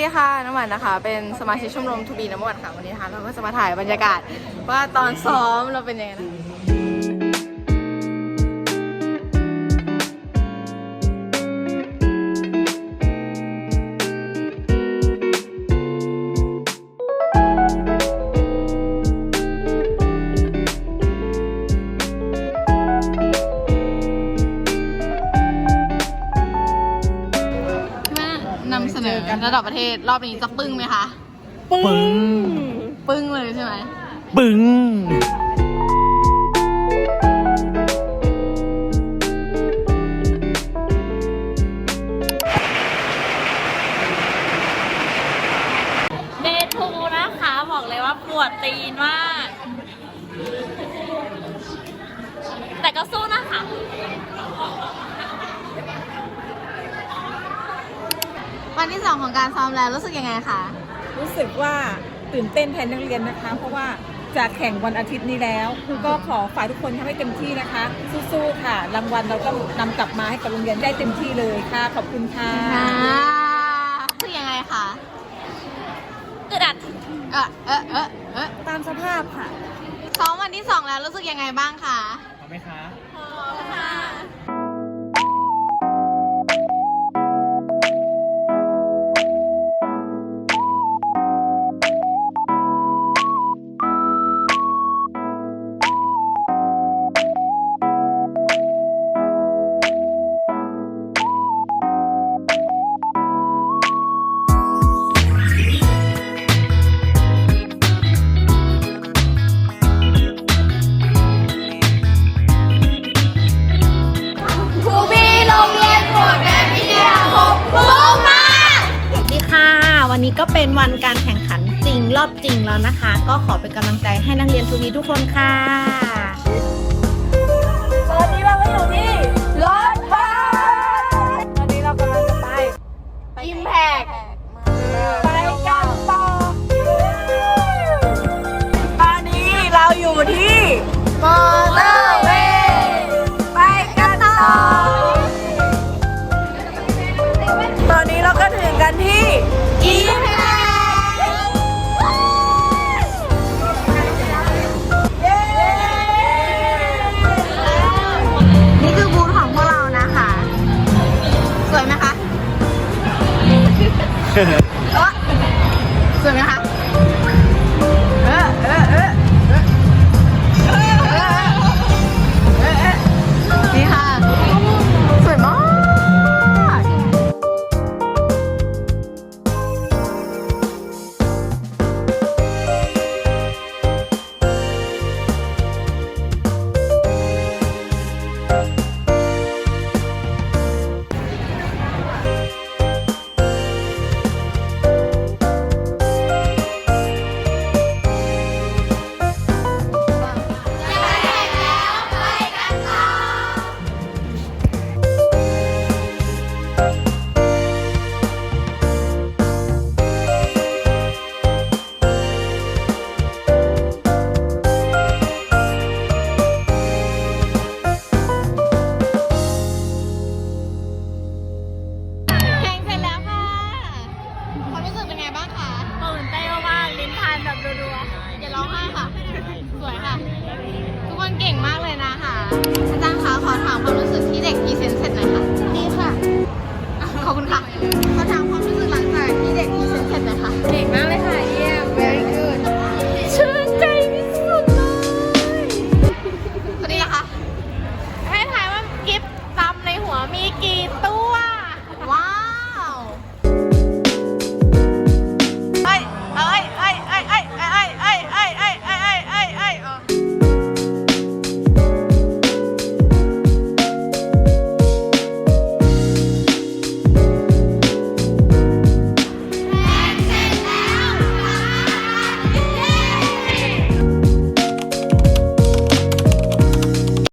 ดีค่ะน้ำหวานนะคะ เป็นสมาชิกชมรมทูบีน้ำหวานค่ะวันนี้นะคะเราก็จะมาถ่ายบรรยากาศว่าตอนซ้อมเราเป็นยังไงนะำเสนอระดับประเทศรอบนี้จะปึ้งไหมคะ ปึ้ง ปึ้งเลยใช่ไหม ปึ้ง วันที่สองของการซ้อมแล้วรู้สึกยังไงคะ รู้สึกว่าตื่นเต้นแทนนักเรียนนะคะ เพราะว่าจะแข่งวันอาทิตย์นี้แล้วก็ขอฝากทุกคนทำให้เต็มที่นะคะ สู้ๆค่ะ รางวัลเราต้องนำกลับมาให้กับโรงเรียนได้เต็มที่เลยค่ะ ขอบคุณค่ะอ่ารู้สึกยังไงคะอึดอัดเออเออเออเออตามสภาพค่ะ ซ้อมวันที่สองแล้วรู้สึกยังไงบ้างคะ พร้อมไหมคะพอค่ะ วันนี้ก็เป็นวันการแข่งขันจริงรอบจริงแล้วนะคะ ก็ขอเป็นกำลังใจให้นักเรียนทุกนี้ทุกคนค่ะ ตอนนี้เราก็อยู่ที่ finish. ตื่นเต้นมากๆลิ้นทานแบบรัวๆอย่าร้องไห้ค่ะ สวยค่ะ ทุกคนเก่งมากเลยนะค่ะอาจารย์คะขอถามความรู้สึกที่เด็กพรีเซนต์เสร็จหน่อยค่ะดีค่ะ ขอบคุณค่ะขอถามความรู้สึกหลังจากที่เด็กพรีเซนต์เสร็จหน่อยค่ะเก่งมากเลยค่ะเยี่ยม very good ชื่นใจที่สุดเลยสวัสดีค่ะให้ทายว่ากิฟต์จำในหัวมีกี่ตู้